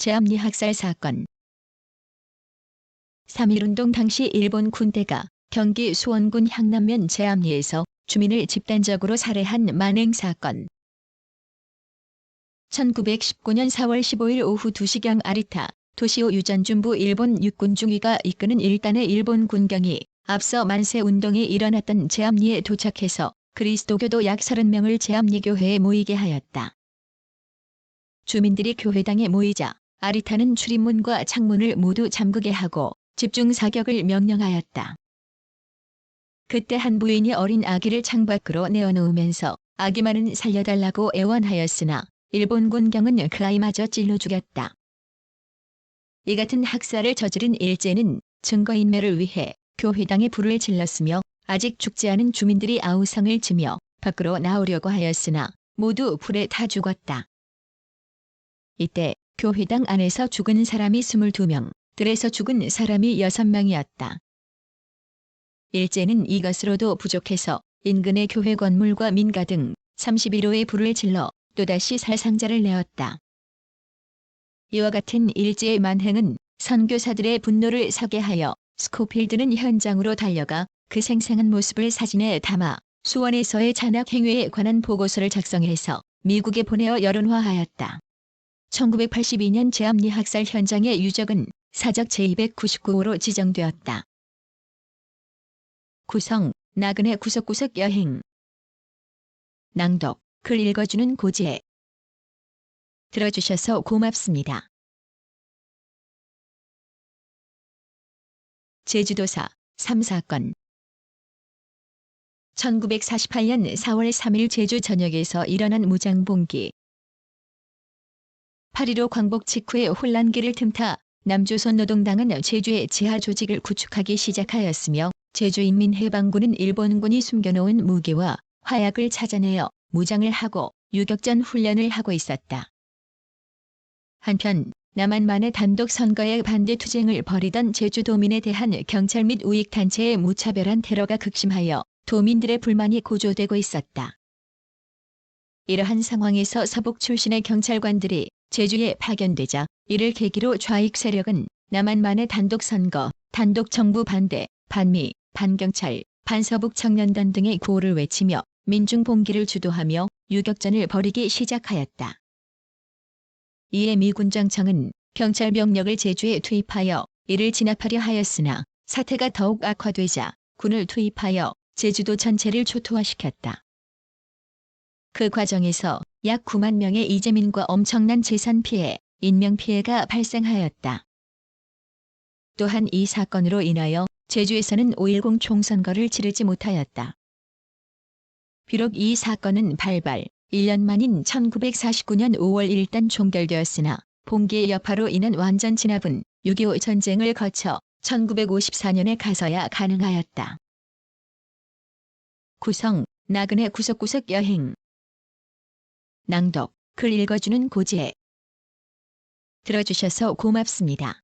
제암리 학살 사건 3.1운동 당시 일본 군대가 경기 수원군 향남면 제암리에서 주민을 집단적으로 살해한 만행 사건 1919년 4월 15일 오후 2시경 아리타 도시오 유전준부 일본 육군 중위가 이끄는 일단의 일본 군경이 앞서 만세 운동이 일어났던 제암리에 도착해서 그리스도교도 약 30명을 제암리 교회에 모이게 하였다. 주민들이 교회당에 모이자 아리타는 출입문과 창문을 모두 잠그게 하고 집중 사격을 명령하였다. 그때 한 부인이 어린 아기를 창밖으로 내어놓으면서 아기만은 살려달라고 애원하였으나 일본 군경은 그 아이마저 찔러 죽였다. 이 같은 학살을 저지른 일제는 증거인멸을 위해 교회당에 불을 질렀으며 아직 죽지 않은 주민들이 아우성을 치며 밖으로 나오려고 하였으나 모두 불에 타 죽었다. 이때 교회당 안에서 죽은 사람이 22명, 들에서 죽은 사람이 6명이었다. 일제는 이것으로도 부족해서 인근의 교회 건물과 민가 등 31호의 불을 질러 또다시 살상자를 내었다. 이와 같은 일제의 만행은 선교사들의 분노를 사게 하여 스코필드는 현장으로 달려가 그 생생한 모습을 사진에 담아 수원에서의 잔악 행위에 관한 보고서를 작성해서 미국에 보내어 여론화하였다. 1982년 제암리 학살 현장의 유적은 사적 제299호로 지정되었다. 구성, 나그네 구석구석 여행 낭독, 글 읽어주는 고지혜 들어주셔서 고맙습니다. 제주도사 3사건 1948년 4월 3일 제주 전역에서 일어난 무장봉기 8.15 광복 직후에 혼란기를 틈타 남조선 노동당은 제주의 지하 조직을 구축하기 시작하였으며 제주인민해방군은 일본군이 숨겨놓은 무기와 화약을 찾아내어 무장을 하고 유격전 훈련을 하고 있었다. 한편 남한만의 단독 선거에 반대 투쟁을 벌이던 제주도민에 대한 경찰 및 우익단체의 무차별한 테러가 극심하여 도민들의 불만이 고조되고 있었다. 이러한 상황에서 서북 출신의 경찰관들이 제주에 파견되자 이를 계기로 좌익 세력은 남한만의 단독 선거, 단독 정부 반대, 반미, 반경찰, 반서북 청년단 등의 구호를 외치며 민중 봉기를 주도하며 유격전을 벌이기 시작하였다. 이에 미군장청은 경찰 병력을 제주에 투입하여 이를 진압하려 하였으나 사태가 더욱 악화되자 군을 투입하여 제주도 전체를 초토화시켰다. 그 과정에서 약 9만 명의 이재민과 엄청난 재산 피해, 인명 피해가 발생하였다. 또한 이 사건으로 인하여 제주에서는 5.10 총선거를 치르지 못하였다. 비록 이 사건은 발발 1년 만인 1949년 5월 일단 종결되었으나 봉기의 여파로 인한 완전 진압은 6.25 전쟁을 거쳐 1954년에 가서야 가능하였다. 구성, 나그네 구석구석 여행 낭독, 글 읽어주는 고지혜 들어주셔서 고맙습니다.